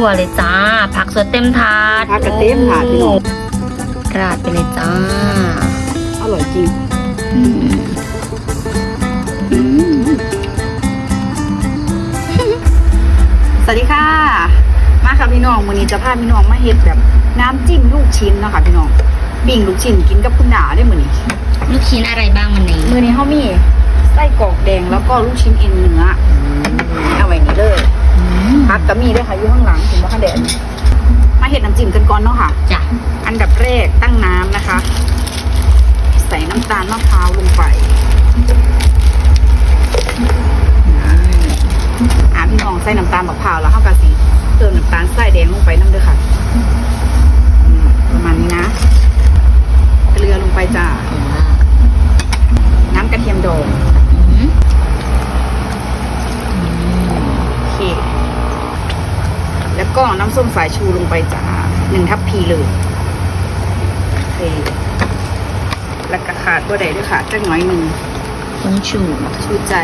รัวๆเลยจ้า ผักสดเต็มถาดผักกระเต็มถาดพี่น้องราดไปเลยจ้า อร่อยจริงอืมสวัสดีค่ะ มาค่ะพี่น้องวันนี้จะพาพี่น้องมาเฮ็ดแบบน้ำจิ้มลูกชิ้นเนาะค่ะพี่น้องบิ่งลูกชิ้นกินกับคุณหนาได้มื้อนี้ ลูกชิ้นอะไรบ้างวันนี้ มื้อนี้เฮามีไส้กรอกแดงแล้วก็ลูกชิ้นเอ็นเนื้อเอาไว้นี่เลยอืมพักก็มีด้วยค่ะอยู่ข้างหลังถึงว่าข้าง แดดมาเฮ็ดน้ำจิ้มกันก่อนเนาะค่ะ จ้ะอันดับแรกตั้งน้ำนะคะ ใส่น้ำตาลมะพร้าวลงไปอ่าพี่น้องใส่น้ำตาลมะพร้าวแล้วเข้ากะสีเติมน้ำตาลใส่แดงลงไปน้ำเด้อค่ะอืมประมาณนี้นะ เกลือลงไปจ้าน้ำกระเทียมดอง อืม โอเค แล้วก็น้ำ ส้มสายชูลงไปจ้าหนึ่งทัพพีเลยโอเคแล้วก็ขาดตัวใดด้วยค่ะจักหน่อยหนึ่งคนชูชูใจ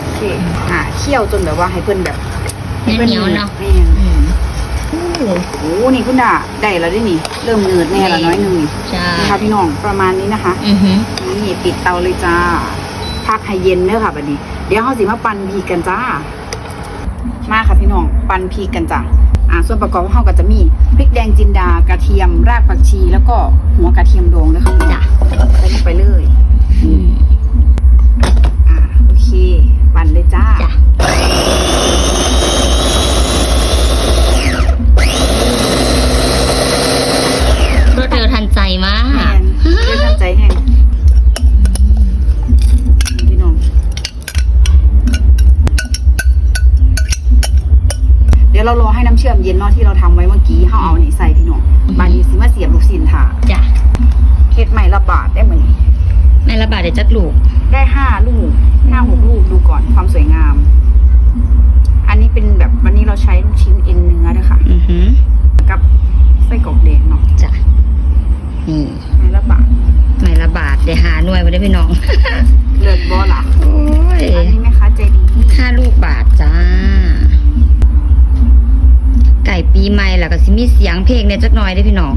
โอเคอ่าเคี่ยวจนแบบว่าให้เพิ่นแบบให้พิ่เหนียวๆเนาะแม่นอืมโอ้โหนี่คุณด่าได้แล้วด้วยนี่ เริ่มเนืดแน่ละน้อยหนึ่งจ้านี่ค่ะพี่น้องประมาณนี้นะคะอือหือนี่ปิดเตาเลยจ้าพักให้เย็นเด้อค่ะบัดนี้ เดี๋ยวเขาสิมาปั่นพีกกันจ้ามาค่ะพี่น้อง ปั่นพีกกันจ้าอ่าส่วนประกอบของเขาก็จะมีพริกแดงจินดากระเทียมรากผักชี แล้วก็หัวกระเทียมดองด้วยค่ะจ้ะใส่ลงไปเลยอืมอ่าโอเค ปั่นเลยจ้าจ้ะ ดี๋ยวเรารอให้น้ำเชื่อมเย็นเนาะที่เราทำไว้เมื่อกี้เขาเอาอันนี้ใส่พี่น้องบานนี้สิมาเสียบลูกศิลถาจ้ะเฮ็ดใหม่ละบาทได้เหมือนแม่ละบาทเดี๋ยวจักลูก ได้ห้าลูกห้าหกลูกดูก่อนความสวยงาม อันนี้เป็นแบบวันนี้เราใช้ลูกชิ้นเอ็นเนื้อด้วยค่ะ อือหือกับไส้กรอกแดงเนาะจ้ะนี่ใหม่ละบาทแม่ละบาทเดี๋ยวหาหน่วยมาได้พี่น้อง เลือดบอล่ะโอ้ยอันนี้แม่ค้าใจดีห้าลูกบาทจ้าไก่ ปีใหม่แล้วก็สิมีเสียงเพลงเนี่ยจักหน่อยได้อพี่น้อง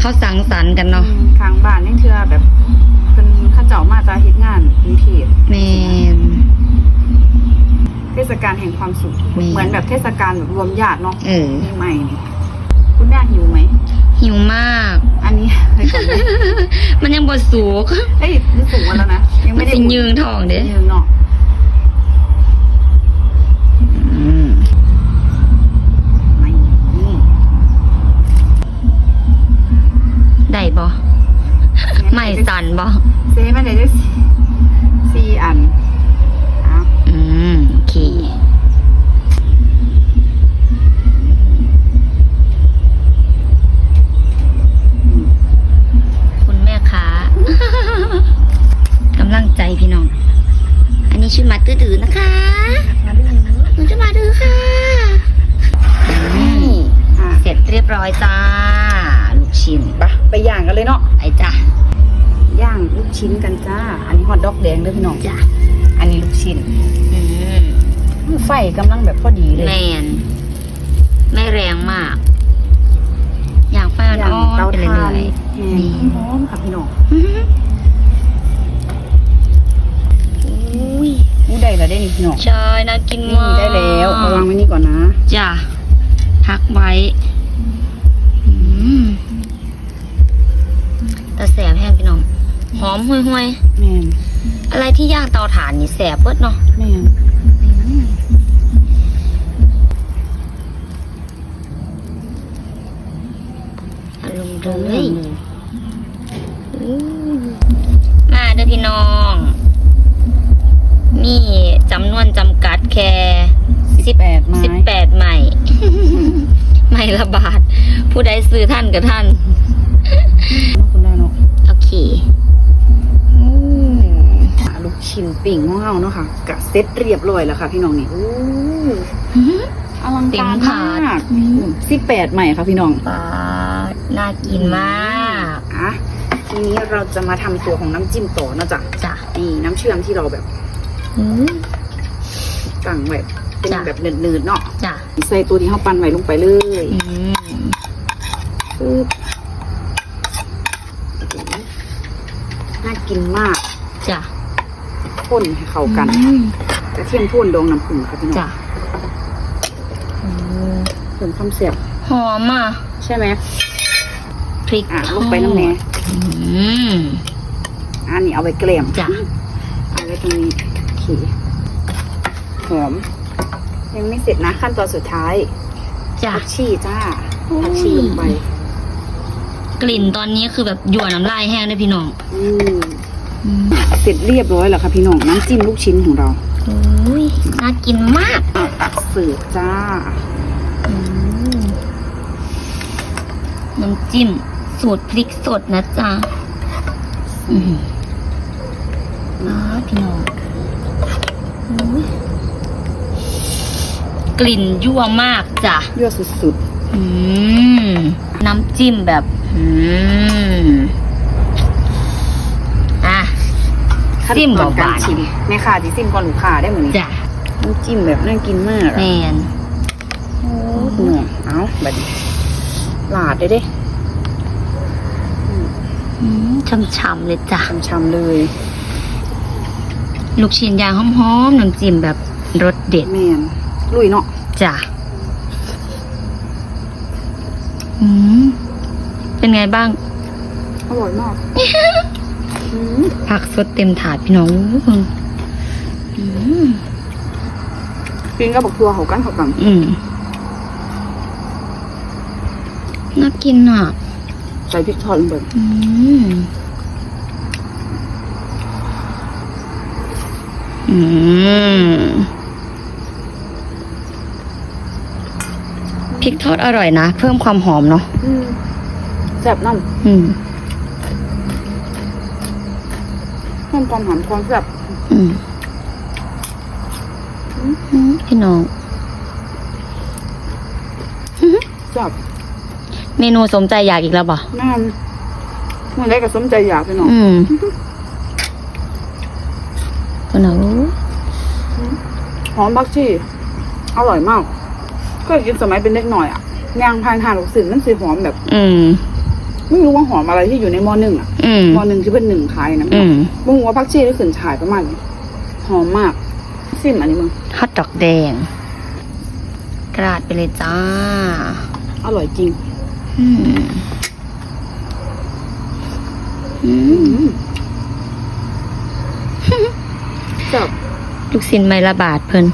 เขาสังสรรค์กันเนาะอืมทางบ้านนี่เธอแบบเป็นข้าเจ้ามาจากเฮ็ดงานกรุงเทพแมน เทศกาลแห่งความสุข มี เหมือนแบบเทศกาลแบบรวมญาติเนาะเออปีใหม่นี่คุณแม่หิวไหม หิวมาก อันนี้ให้ก่อนเลยมันยังบดสูกเอ้ยนี่สูงมาแล้วนะยังมัไม่นได้สิยืงทองเด้ ยืงเนาะ บ่ไม่สั่นบ่เซมันได้ด้วย ไปไปย่างกันเลยเนาะไอ้จ้ะย่างลูกชิ้นกันจ้า อันนี้ฮอทดอกแดงเด้อพี่น้องจ้ะอันนี้ลูกชิ้นอืมไฟกำลังแบบพอดีเลยแมนไม่แรงมาก อย่างไฟอ่ย่างอนเตาๆไปเรื่ถ่านอยแห้งหอมค่ะพี่น้องๆอุ้ยอู้ได้แล้วได้นี่พี่น้องใช่น่ากินนี่มากได้แล้วเอาวางไว้นี่ก่อนนะจ้ะพักไว้อืมแต่แส บแห้งพี่น้องหอมห่วยแม่นๆอะไรที่ย่างเตาถ่านนี่แสบเบิดเนาะแม่นอารมณ์เลยอืมมาเด้อพี่น้อง มีจำนวนจำกัดแค่สิบแปดไม้สิบแปดใหม่ใหม่ละบาท ผู้ใดซื้อท่านกับท่านคุณได้ เนาะโอเคอืมอะลูกชิ้นปิ่งของเฮาเนาะค่ะกะเซ็ตเรียบร้อยแล้วค่ะ พี่น้องนี่อู้อลังการมากสิบแปดใหม่ค่ะพี่น้องปลาน่ากินมากอะทีนี้เราจะมาทำตัวของน้ำจิ้มต่อเนาะจ้ะจ้ะนี่น้ำเชื่อมที่เราแบบอืมตั้งไว้เป็นจ้ะแบบเนืดๆเนาะจ้ะใส่ตัวที่เขาปั้นไว้ลงไปเลยอืมปึ๊บน่า กินมากจ้ะพ่นให้เข้ากันอืมกระเทียมพ่นดองน้ำผึ้งค่ะพี่น้องจ้ะอืมเพิ่มความเสียบหอมอะใช่ไหมพริกอะลงไปน้ำแหน่อืม อันนี้เอาไว้เกลี่ยมจ้ะ เอาไว้ตรงนี้โอเคหอม ยังไม่เสร็จนะขั้นตอนสุดท้ายจ้ะ ผักชีจ้าผักชีลงไป กลิ่นตอนนี้คือแบบหยั่วน้ำลายแห้งเลยพี่น้องอืมอืมเสร็จเรียบร้อยแล้วค่ะพี่น้องน้ำจิ้มลูกชิ้นของเราโอ้ยน่ากินมากอะตักเสิร์ฟจ้าอืมน้ำจิ้มสูตรพริกสดนะจ๊ะอืมอ่าพี่น้องอุ๊ยกลิ่นยั่วมากจ้ะยั่วสุดอืมน้ำจิ้มแบบ อืมอะๆขั้นจิ้มตอนหกาวารนชิมแม่ค่ะที่ซิมก่อนลูกค้าได้เหมือนๆนี้จ้ะน้ำจิ้มแบบน่ากินมากแมอะนโอ้หน่วงเอาแบบนี้ลาดได้เด้อืมช่ำๆเลยจ้ะช้ำๆเลย ลูกชิ้นยางหอมๆน้ำจิ้มแบบรสเด็ดแมนลุยเนาะจ้ะอืม เป็นไงบ้าง อร่อยมากอืมผักสดเต็มถาดพี่น้องอืมกินกับบักทัวเขากันเขากันอืมน่ากินอะ ใส่พริกทอดลงไปอืมอืมพริกทอดอร่อยนะ เพิ่มความหอมเนาะอืม แซ่บน้อืมำเพิ่มความหอมความแซ่บอืมอืมพี่น้อง แซ่บเมนูสมใจอยากอีกแล้วป่ะแม่นมันได้กับสมใจอยากไปหน่อยอืมคนเอาหอมบักชีอร่อยมาก ก็กินสมัยเป็นเด็กหน่อยอะย่างพานทานลูกศิลป์มันสีหอมแบบ อืม ไม่รู้ว่าหอมอะไรที่อยู่ในหม้อหนึ่งอะอืม หม้อหนึ่งที่เป็นหนึ่งขายนะอืมมึงว่าพักชีได้ขึ้นฉายประมาณนี้หอมมากซิมอันนี้มึงฮอทดอกแดง กราดไปเลยจ้า อร่อยจริง อืม อือืมมจับลูกสินไม่ละบาทเพิ่น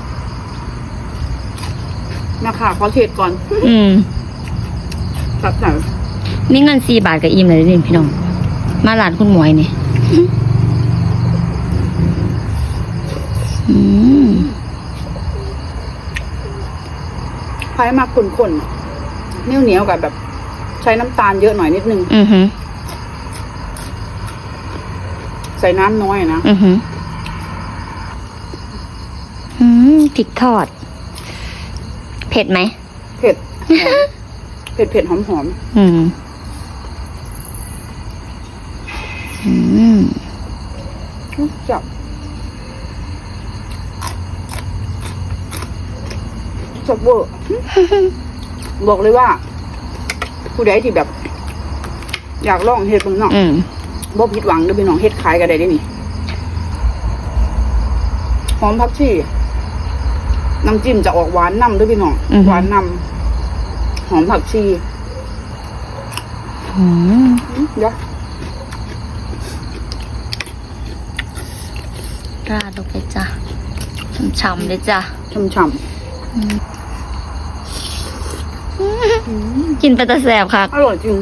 นะคะขอเทศก่อนอืม ตัดหน่อย มีเงินสี่บาทกับอิ่มเลยเด่นพี่น้อง มาหลานคุณหมวยนี่อืมพายมากขุ่นๆเหนียวเหนียวๆกับแบบ ใช้น้ำตาลเยอะหน่อยนิดนึงอือหือใส่น้ำน้อยนะอือหืออืมพริกทอด เผ็ดไหม เผ็ดหอมเผ็ดเผ็ดหอมหอม อืม อืมๆจับจับเวอร์บอกเลยว่า ผู้ใดที่แบบ อยากลองเฮ็ดเบิ่งเนาะอืมบ่ผิดหวังเด้อพี่น้องเฮ็ดขายก็ได้เด้นี่หอมผักชีน้ำจิ้มจะออกหวานนำเด้อพี่น้องอือฮึหวานนำหอมผักชี อืมอื้อเดี๋ยว ราดลงไปจ้ะช่ำๆเลยจ้ะช่ำกินไปแต่แสบค่ะๆอร่อยจริง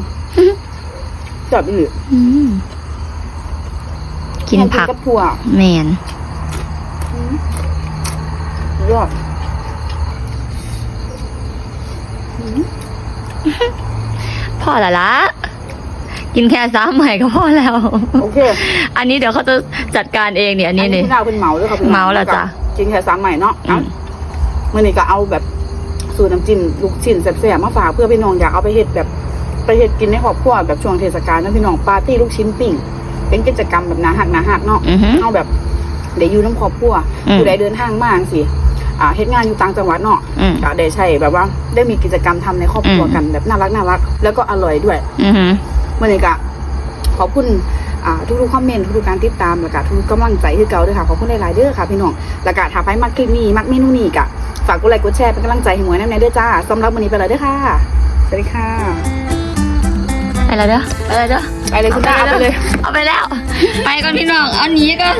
จับอีหลีอืมกินผักกับถั่วแมนยอดอื้อพอและละ กินแค่สามใหม่ก็พอแล้ว โอเคอันนี้เดี๋ยวเขาจะจัดการเองเนี่ยอันนี้อันนี้นี่พี่นาวเป็นเหมาด้วยค่ะพี่น้องเหมาแล้วจ้ะกินแค่สามใหม่เนาะอืเอ้ามมื่อนี้ก็เอาแบบสูตรน้ำจิ้มลูกชิ้นแซ่บๆมาฝากเพื่อพี่น้องอยากเอาไปเฮ็ดแบบไปเฮ็ดกินในครอบครัวแบบช่วงเทศกาลนะพี่น้องปาร์ตี้ลูกชิ้นปิ้งเป็นกิจกรรมแบบหนาหักหนาหักเนาะ อือหือเอาแบบเดี๋ยวอยู่น้ำครอบครัวอืมผู้ใดเดินทางมาสิอ่าเฮ็ดงานอยู่ต่างจังหวัดเนาะอืมก็ได้ใช้แบบว่า ได้มีกิจกรรมทำในครอบครัวอืม กันแบบน่ารักน่ารักแล้วก็อร่อยด้วย อือหือ เมื่อนี้ก็ขอบคุณอ่าทุกๆคอมเมนต์ทุกๆการติดตามแล้วก็ทุกๆกำลังใจที่เก่าด้วยค่ะขอบคุณหลายๆเด้อค่ะพี่น้องแล้วก็ถ้าใครมักคลิปนี้มักเมนูนี้ก็ฝากกดไลค์กดแชร์เป็นกำลังใจให้หมวยน้ำในเด้อจ้าสำหรับวันนี้ไปเลยเด้อค่ะสวัสดีค่ะไปแล้วเด้อไปแล้วเด้อไปเลยคุณตาเอาไปเลยเอาไปแล้ว ไปก่อนพี่น้องเอาหนีก่อน